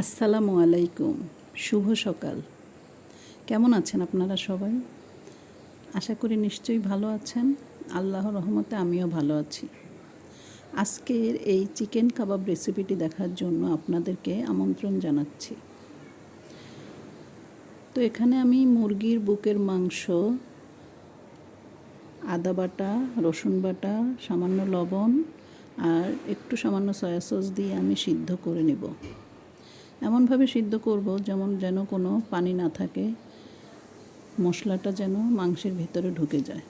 আসসালামু আলাইকুম। শুভ সকাল। কেমন আছেন আপনারা সবাই? আশা করি নিশ্চয়ই ভালো আছেন। আল্লাহর রহমতে আমিও ভালো আছি। আজকের এই চিকেন কাবাব রেসিপিটি দেখার জন্য আপনাদেরকে আমন্ত্রণ জানাচ্ছি। তো এখানে আমি মুরগির বুকের মাংস, আদা বাটা, রসুন বাটা, সামান্য লবণ আর একটু সামান্য সয়া সস দিয়ে আমি সিদ্ধ করে নেব। এমনভাবে সিদ্ধ করব যেমন যেন কোনো পানি না থাকে, মশলাটা যেন মাংসের ভিতরে ঢুকে যায়।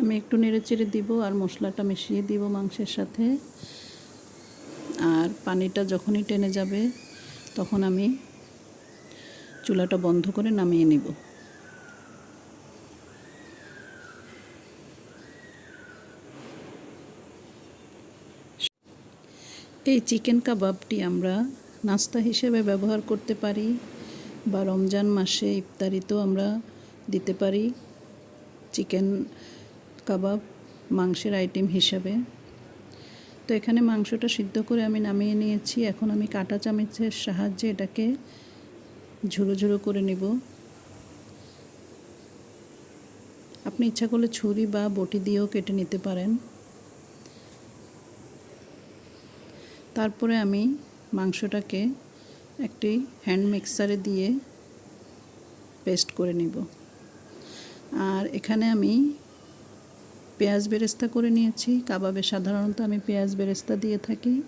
আমি একটু নেড়ে চেড়ে দিব আর মশলাটা মিশিয়ে দিব মাংসের সাথে। আর পানিটা যখনই টেনে যাবে, তখন আমি চুলাটা বন্ধ করে নামিয়ে নিব। এই চিকেন কাবাবটি আমরা নাস্তা হিসেবে ব্যবহার করতে পারি বা রমজান মাসে ইফতারিতেও আমরা দিতে পারি চিকেন কাবাব মাংসের আইটেম হিসাবে। তো এখানে মাংসটা সিদ্ধ করে আমি নামিয়ে নিয়েছি। এখন আমি কাটা চামচের সাহায্যে এটাকে ঝুড়ো ঝুড়ো করে নেব। আপনি ইচ্ছা করলে ছুরি বা বটি দিয়েও কেটে নিতে পারেন। তারপরে আমি মাংসটাকে একটি হ্যান্ড মিক্সারে দিয়ে পেস্ট করে নিব। আর এখানে আমি পেঁয়াজ বেরেস্তা করে নিয়েছি। কাবাবে সাধারণত আমি পেঁয়াজ বেরেস্তা দিয়ে থাকি।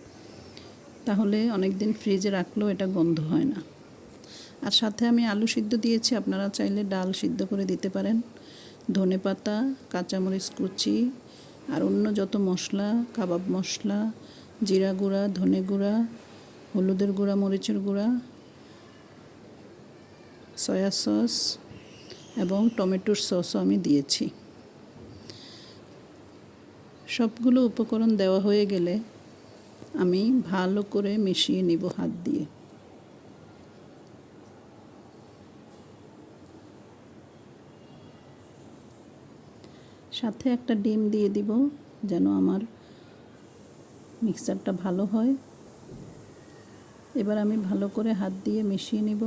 তাহলে অনেক দিন ফ্রিজে রাখলেও এটা গন্ধ হয় না। আর সাথে আমি আলু সিদ্ধ দিয়েছি। আপনারা চাইলে ডাল সিদ্ধ করে দিতে পারেন। ধনে পাতা, কাঁচামরিচ কুচি, আর অন্য যত মশলা, কাবাব মশলা জিরা গুঁড়া, ধনে গুঁড়া, হলুদের গুঁড়া, মরিচের গুঁড়া, সয়া সস এবং টমেটোর সসও আমি দিয়েছি। সবগুলো উপকরণ দেওয়া হয়ে গেলে আমি ভালো করে মিশিয়ে নিব হাত দিয়ে। সাথে একটা ডিম দিয়ে দিব যেন আমার মিক্সারটা ভালো হয়। এবার আমি ভালো করে হাত দিয়ে মিশিয়ে নিব।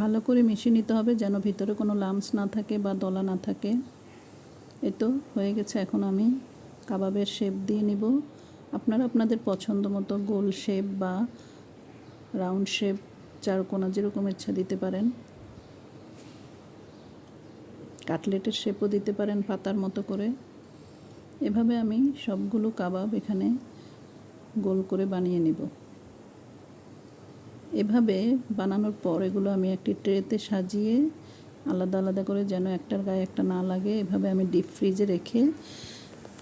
ভালো করে মিশিয়ে নিতে হবে যেন ভিতরে কোনো লামস না থাকে বা দলা না থাকে। এ তো হয়ে গেছে, এখন আমি কাবাবের শেপ দিয়ে নিব। আপনারা আপনাদের পছন্দ মতো গোল শেপ বা রাউন্ড শেপ চারকোনা যেরকম ইচ্ছা দিতে পারেন। কাটলেটের শেপও দিতে পারেন পাতার মতো করে। এভাবে আমি সবগুলো কাবাব এখানে গোল করে বানিয়ে নিব। এভাবে বানানোর পর এগুলো আমি একটি ট্রেতে সাজিয়ে আলাদা আলাদা করে যেন একটার গায়ে একটা না লাগে, এভাবে আমি ডিপ ফ্রিজে রেখে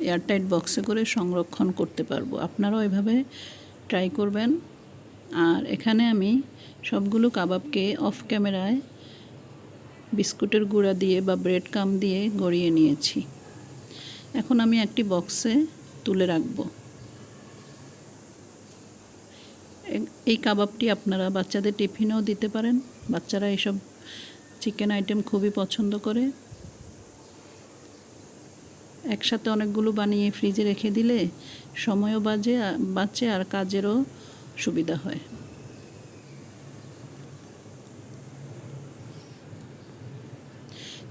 এয়ারটাইট বক্সে করে সংরক্ষণ করতে পারব। আপনারাও এভাবে ট্রাই করবেন। আর এখানে আমি সবগুলো কাবাবকে অফ ক্যামেরায় বিস্কুটের গুঁড়া দিয়ে বা ব্রেড কাম দিয়ে গড়িয়ে নিয়েছি। এখন আমি একটি বক্সে তুলে রাখব। এই কাবাবটি আপনারা বাচ্চাদের টিফিনেও দিতে পারেন। বাচ্চারা এইসব চিকেন আইটেম খুবই পছন্দ করে। একসাথে অনেকগুলো বানিয়ে ফ্রিজে রেখে দিলে সময়ও বাজে বাঁচে আর কাজেরও সুবিধা হয়।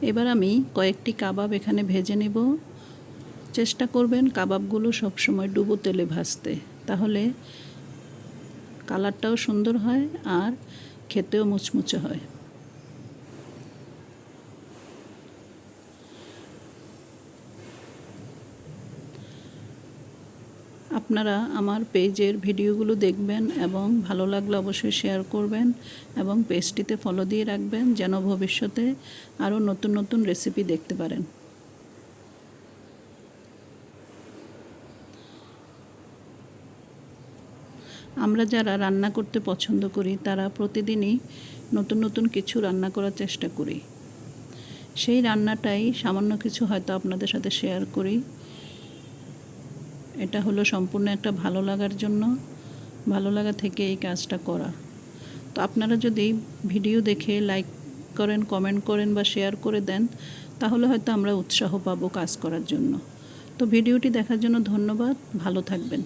এবার আমি কয়েকটি কাবাব এখানে ভেজে নেব। চেষ্টা করবেন কাবাবগুলো সবসময় ডুবো তেলে ভাজতে। তাহলে কালারটাও সুন্দর হয় আর খেতেও মুচমুচে হয়। আপনারা আমার পেজের ভিডিওগুলো দেখবেন এবং ভালো লাগলে অবশ্যই শেয়ার করবেন এবং পেজটিতে ফলো দিয়ে রাখবেন যেন ভবিষ্যতে আরও নতুন নতুন রেসিপি দেখতে পারেন। আমরা যারা রান্না করতে পছন্দ করি, তারা প্রতিদিনই নতুন নতুন কিছু রান্না করার চেষ্টা করি। সেই রান্নাটাই সামান্য কিছু হয়তো আপনাদের সাথে শেয়ার করি। এটা হলো সম্পূর্ণ একটা ভালো লাগার জন্য, ভালো লাগা থেকে এই কাজটা করা। তো আপনারা যদি ভিডিও দেখে লাইক করেন কমেন্ট করেন বা শেয়ার করে দেন, তাহলে হয়তো আমরা উৎসাহ পাবো কাজ করার জন্য। তো ভিডিওটি দেখার জন্য ধন্যবাদ, ভালো থাকবেন।